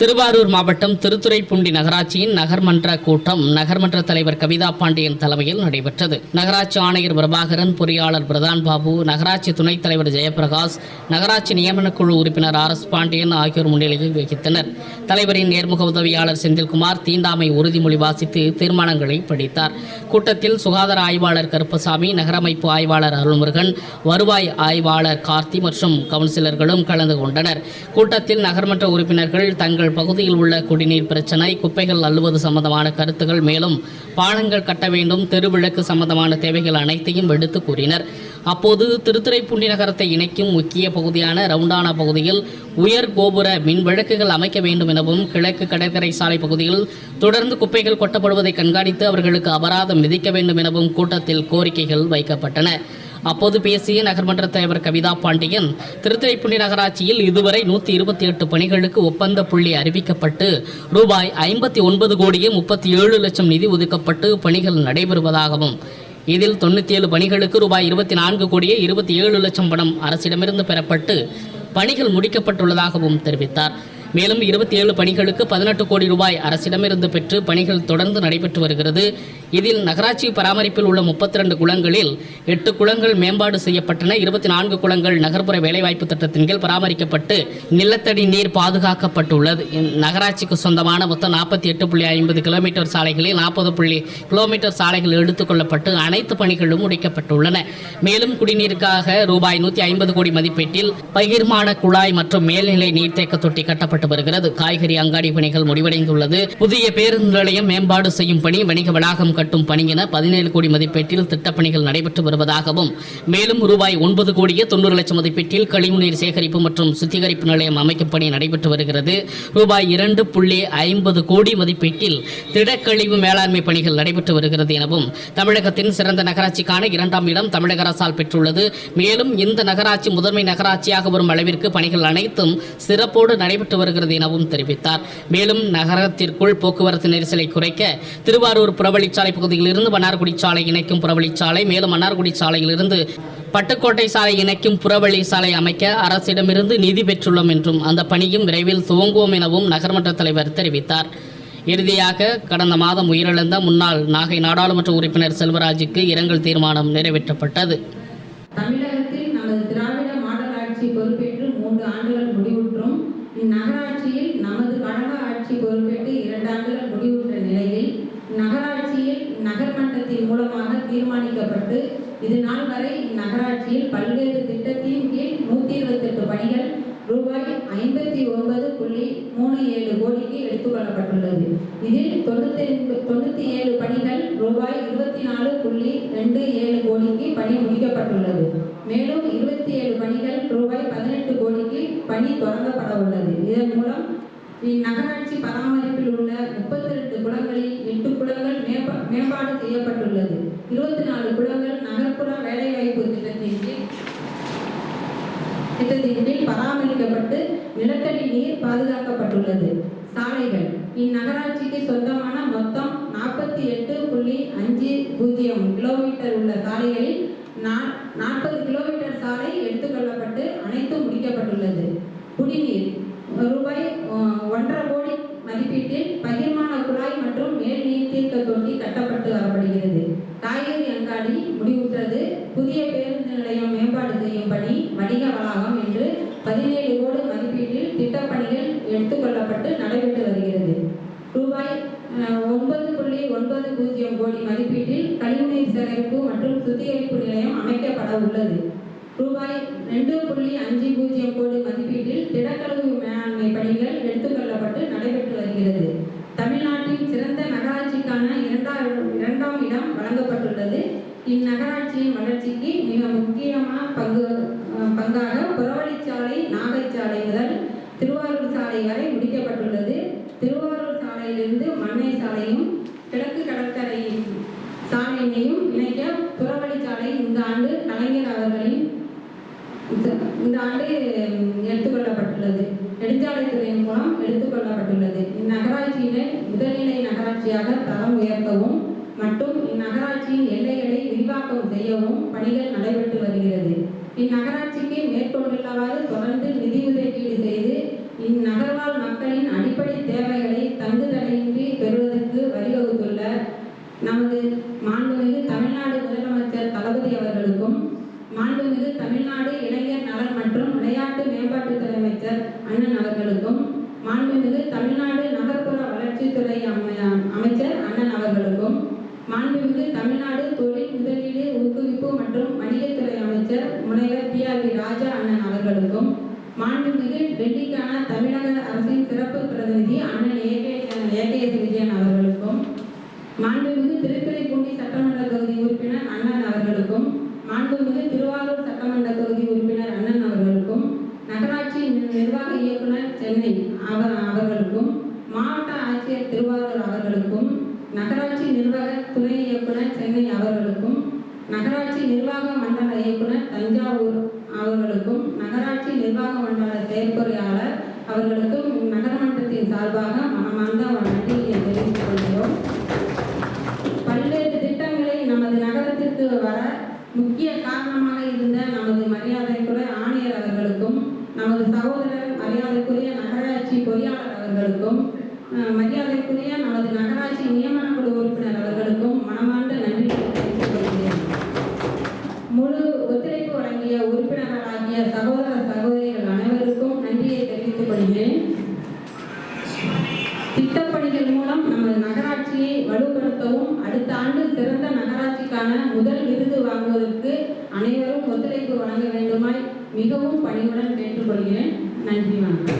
திருவாரூர் மாவட்டம் திருத்துறைப்பூண்டி நகராட்சியின் நகர்மன்ற கூட்டம் நகர்மன்ற தலைவர் கவிதா பாண்டியன் தலைமையில் நடைபெற்றது. நகராட்சி ஆணையர் பிரபாகரன் பொறியாளர் பிரதான் பாபு நகராட்சி துணைத் தலைவர் ஜெயபிரகாஷ் நகராட்சி நியமனக்குழு உறுப்பினர் ஆர். எஸ். பாண்டியன் ஆகியோர் முன்னிலையில் வகித்தனர் தலைவரின் நேர்முக உதவியாளர் செந்தில்குமார் தீண்டாமை உறுதிமொழி வாசித்து தீர்மானங்களை படித்தார். கூட்டத்தில் சுகாதார ஆய்வாளர் கருப்பசாமி நகரமைப்பு ஆய்வாளர் அருள்முருகன் வருவாய் ஆய்வாளர் கார்த்தி மற்றும் கவுன்சிலர்களும் கலந்து கொண்டனர். கூட்டத்தில் நகர்மன்ற உறுப்பினர்கள் தங்கள் பகுதியில் உள்ள குடிநீர் பிரச்சனை குப்பைகள் அள்ளுவது சம்பந்தமான கருத்துகள் மேலும் பாலங்கள் கட்ட வேண்டும் தெருவிளக்கு சம்பந்தமான தேவைகள் அனைத்தையும் எடுத்து கூறினர். அப்போது திருத்துறைப்பூண்டி நகரத்தை இணைக்கும் முக்கிய பகுதியான ரவுண்டானா பகுதியில் உயர் கோபுர மின் விளக்குகள் அமைக்க வேண்டும் எனவும் கிழக்கு கடற்கரை சாலை பகுதியில் தொடர்ந்து குப்பைகள் கொட்டப்படுவதை கண்காணித்து அவர்களுக்கு அபராதம் விதிக்க வேண்டும் எனவும் கூட்டத்தில் கோரிக்கைகள் வைக்கப்பட்டன. அப்போது பேசிய நகர்மன்ற தலைவர் கவிதா பாண்டியன் திருத்துறைப்பூண்டி நகராட்சியில் இதுவரை நூற்றி இருபத்தி எட்டு பணிகளுக்கு ஒப்பந்த புள்ளி அறிவிக்கப்பட்டு ரூபாய் ஐம்பத்தி ஒன்பது கோடியே முப்பத்தி ஏழு லட்சம் நிதி ஒதுக்கப்பட்டு பணிகள் நடைபெறுவதாகவும் இதில் தொண்ணூற்றி ஏழு பணிகளுக்கு ரூபாய் இருபத்தி நான்கு கோடியே இருபத்தி ஏழு லட்சம் பணம் அரசிடமிருந்து பெறப்பட்டு பணிகள் முடிக்கப்பட்டுள்ளதாகவும் தெரிவித்தார். மேலும் இருபத்தி ஏழு பணிகளுக்கு பதினெட்டு கோடி ரூபாய் அரசிடமிருந்து பெற்று பணிகள் தொடர்ந்து நடைபெற்று வருகிறது. இதில் நகராட்சி பராமரிப்பில் உள்ள முப்பத்தி ரெண்டு குளங்களில் எட்டு குளங்கள் மேம்பாடு செய்யப்பட்டன. இருபத்தி நான்கு குளங்கள் நகர்ப்புற வேலைவாய்ப்பு திட்டத்தின் கீழ் பராமரிக்கப்பட்டு நிலத்தடி நீர் பாதுகாக்கப்பட்டுள்ளது. நகராட்சிக்கு சொந்தமான மொத்தம் நாற்பத்தி எட்டு புள்ளி ஐம்பது கிலோமீட்டர் சாலைகளில் நாற்பது புள்ளி கிலோமீட்டர் சாலைகள் எடுத்துக்கொள்ளப்பட்டு அனைத்து பணிகளும் முடிக்கப்பட்டுள்ளன. மேலும் குடிநீருக்காக ரூபாய் நூற்றி ஐம்பது கோடி மதிப்பீட்டில் பகிர்மான குழாய் மற்றும் மேல்நிலை நீர்த்தேக்க தொட்டி கட்டப்பட்டு வருகிறது. காய்கறி அங்காடி பணிகள் முடிவடைந்துள்ளது. புதிய பேருந்து நிலையம் மேம்பாடு செய்யும் பணி வணிக வளாகம் கட்டும் பணி என பதினேழு கோடி மதிப்பீட்டில் திட்டப்பணிகள் நடைபெற்று வருவதாகவும் மேலும் ரூபாய் ஒன்பது கோடியே தொண்ணூறு லட்சம் மதிப்பீட்டில் கழிவுநீர் சேகரிப்பு மற்றும் சுத்திகரிப்பு நிலையம் அமைக்கும் பணி நடைபெற்று வருகிறது. ரூபாய் இரண்டு புள்ளி ஐம்பது கோடி மதிப்பீட்டில் திடக்கழிவு மேலாண்மை பணிகள் நடைபெற்று வருகிறது எனவும் தமிழகத்தின் சிறந்த நகராட்சிக்கான இரண்டாம் இடம் தமிழக அரசால் பெற்றுள்ளது. மேலும் இந்த நகராட்சி முதன்மை நகராட்சியாக வரும் அளவிற்கு பணிகள் அனைத்தும் சிறப்போடு நடைபெற்று வருகிறது. வருகிறது எனவும் தெரிவித்தார். மேலும் நகரத்திற்குள் போக்குவரத்து நெரிசலை குறைக்க திருவாரூர் புறவழிச்சாலை பகுதியிலிருந்து மன்னார்குடி சாலை இணைக்கும் புறவழிச்சாலை மேலும் மன்னார்குடி சாலையிலிருந்து பட்டுக்கோட்டை சாலை இணைக்கும் புறவழி சாலை அமைக்க அரசிடமிருந்து நிதி பெற்றுள்ளோம் என்றும் அந்த பணியும் விரைவில் துவங்குவோம் எனவும் நகர்மன்ற தலைவர் தெரிவித்தார். இறுதியாக கடந்த மாதம் உயிரிழந்த முன்னாள் நாகை நாடாளுமன்ற உறுப்பினர் செல்வராஜுக்கு இரங்கல் தீர்மானம் நிறைவேற்றப்பட்டது. நகராட்சியில் நமது கழக ஆட்சி பொறுப்பேற்று இரண்டாண்டுகள் முடிவுற்ற நிலையில் நகராட்சியில் நகர்மன்றத்தின் மூலமாக தீர்மானிக்கப்பட்டு இது நாள் வரை இந்நகராட்சியில் பல்வேறு திட்டத்தின் கீழ் நூற்றி இருபத்தெட்டு பணிகள் ரூபாய் ஐம்பத்தி ஒன்பது புள்ளி மூணு ஏழு கோடிக்கு எடுத்துக்கொள்ளப்பட்டுள்ளது இதில் தொண்ணூத்தி தொண்ணூற்றி ஏழு பணிகள் ரூபாய் இருபத்தி நாலு புள்ளி ரெண்டு ஏழு கோடிக்கு பணி முடிக்கப்பட்டுள்ளது. மேலும் இருபத்தி ஏழு பணிகள் ரூபாய் பதினெட்டு கோடிக்கு பணி தொடங்கப்பட உள்ளது. இதன் மூலம் இந்நகராட்சி பராமரிப்பில் உள்ள முப்பத்தி ரெண்டு குளங்களில் எட்டு குளங்கள் மேம்பா மேம்பாடு செய்யப்பட்டுள்ளது. இருபத்தி நாலு குளங்கள் நகர்ப்புற வேலைவாய்ப்பு திட்டத்தின் கீழ் திட்டத்தின் கீழ் பராமரிக்கப்பட்டு நிலத்தடி நீர் பாதுகாக்கப்பட்டுள்ளது. சாலைகள். இந்நகராட்சிக்கு சொந்தமான மொத்தம் நாற்பத்தி எட்டு புள்ளி அஞ்சு பூஜ்ஜியம் கிலோமீட்டர் உள்ள சாலைகளில் நா- நாற்பது கிலோமீட்டர் சாலை எடுத்துக்கொள்ளப்பட்டு அனைத்தும் முடிக்கப்பட்டுள்ளது. குடிநீர். ரூபாய் ஒன்றரை கோடி மதிப்பீட்டில் பகிர்மான குழாய் மற்றும் மேல் நீர் தீர்க்க தொட்டி கட்டப்பட்டு வரப்படுகிறது. காய்கறி அங்காடி முடிவுற்றது. புதிய பேருந்து நிலையம் மேம்பாடு செய்யும் பணி வணிக வளாகம் என்று பதினேழு கோடி மதிப்பீட்டில் திட்டப்பணிகள் எடுத்துக்கொள்ளப்பட்டு நடைபெற்று வருகிறது. ரூபாய் ஒன்பது புள்ளி ஒன்பது பூஜ்ஜியம் கோடி மதிப்பீட்டில் கழிவுநீர் சேகரிப்பு மற்றும் சுத்திகரிப்பு நிலையம் அமைக்கப்பட உள்ளது. ரூபாய் ரெண்டு புள்ளி அஞ்சு பூஜ்ஜியம் கோடி மதிப்பீடு எடுத்துக்கொள்ளப்பட்டு நடைபெற்று வருகிறது. தமிழ்நாட்டின் சிறந்த நகராட்சிக்கான இரண்டாம் இரண்டாம் இடம் வழங்கப்பட்டுள்ளது. இந்நகராட்சியின் வளர்ச்சிக்கு மிக முக்கியமான பங்கு பங்காக புறவழிச்சாலை நாகைச்சாலை முதல் திருவாரூர் சாலை வரை முடிக்கப்பட்டுள்ளது. திருவாரூர் சாலையிலிருந்து மண்ணை சாலையும் கிழக்கு கடற்கரை சாலையினையும் இணைக்க புறவழிச்சாலை இந்த ஆண்டு கலைஞர் அவர்களின் இந்த ஆண்டு எடுத்துக்கொள்ளப்பட்டுள்ளது. நெடுஞ்சாலை துறை மூலம் எடுத்துக்கொள்ளப்பட்டுள்ளது. இந்நகராட்சியினை முதல்நிலை நகராட்சியாக தரம் உயர்த்தவும் மற்றும் இந்நகராட்சியின் எல்லைகளை விரிவாக்கம் செய்யவும் பணிகள் நடைபெற்று வருகிறது. இந்நகராட்சிக்கு மேற்கொண்டுள்ளவாறு தொடர்ந்து நிதி ஒதுக்கீடு செய்து இந்நகர்வால் மக்களின் அடிப்படை தேவைகளை தங்குதடையின்றி பெறுவதற்கு வழிவகுத்துள்ள நமது மாண்புமிகு தமிழ்நாடு முதலமைச்சர் தளபதி அவர்களுக்கும் இளைஞர் நலன் மற்றும் விளையாட்டு மேம்பாட்டுத்துறை அமைச்சர் அண்ணன் அவர்களுக்கும் மாண்புமிகு தமிழ்நாடு நகர்ப்புற வளர்ச்சித்துறை அமை- அமைச்சர் அண்ணன் அவர்களுக்கும் மாண்புமிகு தமிழ்நாடு தொழில் முதலீடு ஊக்குவிப்பு மற்றும் வணிகத்துறை அமைச்சர் முனைவர் டி ஆர் வி ராஜா அண்ணன் அவர்களுக்கும் மாண்புமிகு டெல்லிக்கான தமிழக அரசின் சிறப்பு பிரதிநிதி அண்ணன் ஏகே ஏகேஎஸ் விஜயன் அவர்களுக்கும் மாண்புமிகு திருத்துறைப்பூண்டி சட்டமன்ற தொகுதி உறுப்பினர் அண்ணன் அவர்களுக்கும் மாண்புமிகு திருவாரூர் சட்டமன்ற தொகுதி உறுப்பினர் அண்ணன் அவர்களுக்கும் நகராட்சி நி- நிர்வாக இயக்குனர் சென்னை அவ- அவர்களுக்கும் மாவட்ட ஆட்சியர் திருவாரூர் அவர்களுக்கும் நகராட்சி நிர்வாக துணை இயக்குனர் சென்னை அவர்களுக்கும் நகராட்சி நிர்வாக மண்டல இயக்குனர் தஞ்சாவூர் அவர்களுக்கும் நகராட்சி நிர்வாக மண்டல செயற்பொறியாளர் அவர்களுக்கும் நகரமன்றத்தின் சார்பாக மனமார்ந்த நன்றியை தெரிவித்துக் கொள்கிறோம். பல்வேறு திட்டங்களை நமது நகரத்திற்கு வர முக்கிய காரணமாக இருந்த நமது மரியாதைக்குரிய ஆணையர் அவர்களுக்கும் நமது சகோதரர் மரியாதைக்குரிய நகராட்சி பொறியாளர் அவர்களுக்கும் மரியாதைக்குரிய நமது நகராட்சி நியமன குழு திட்டப்பணிகள் மூலம் நமது நகராட்சியை வலுப்படுத்தவும் அடுத்த ஆண்டு சிறந்த நகராட்சிக்கான முதல் விருது வாங்குவதற்கு அனைவரும் ஒத்துழைப்பு வழங்க வேண்டுமாய் மிகவும் பணிவுடன் கேட்டுக்கொள்கிறேன் நன்றி வணக்கம்.